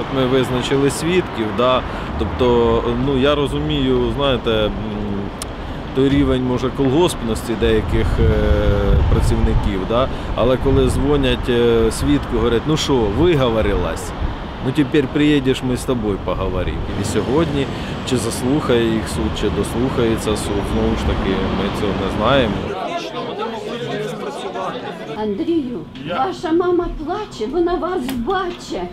От ми визначили свідків, да? тобто, ну я розумію, знаєте, той рівень може колгоспності деяких е, працівників, да? але коли дзвонять е, свідку, говорять, ну що, виговорилась. Ну тепер приїдеш, ми з тобою поговоримо. І сьогодні чи заслухає їх суд, чи дослухається суд. Знову ж таки, ми цього не знаємо. Андрію, ваша мама плаче, вона вас бачить.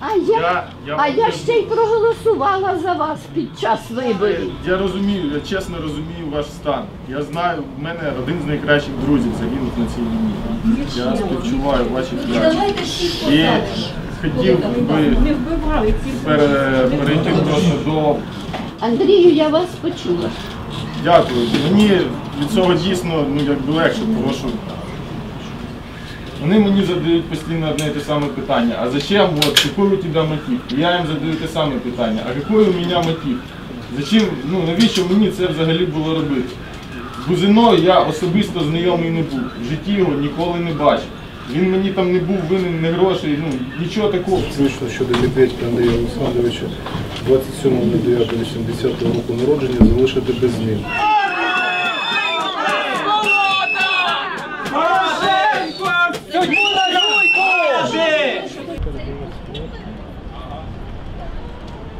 А я, Я- я а я вам ще й проголосувала за вас під час виборів. Я розумію, я чесно розумію ваш стан. Я знаю, в мене один з найкращих друзів загинув на цій війні. Я співчуваю ваші втрати. І хотів би пере- перейти просто до Андрію, я вас почула. дякую. Мені від цього дійсно ну, якби легше, тому що вони мені задають постійно одне і те саме питання. А зачем, вот, какой у тебе мотив? Я їм задаю те саме питання. А який у мене мотив? Зачем, ну навіщо мені це взагалі було робити? Бузиною я особисто знайомий не був. В житті його ніколи не бачив. Він мені там не був винен не грошей, ну нічого такого. Звично щодо Медведька Андрія Олександровича 27.09.80 року народження залишити без змін.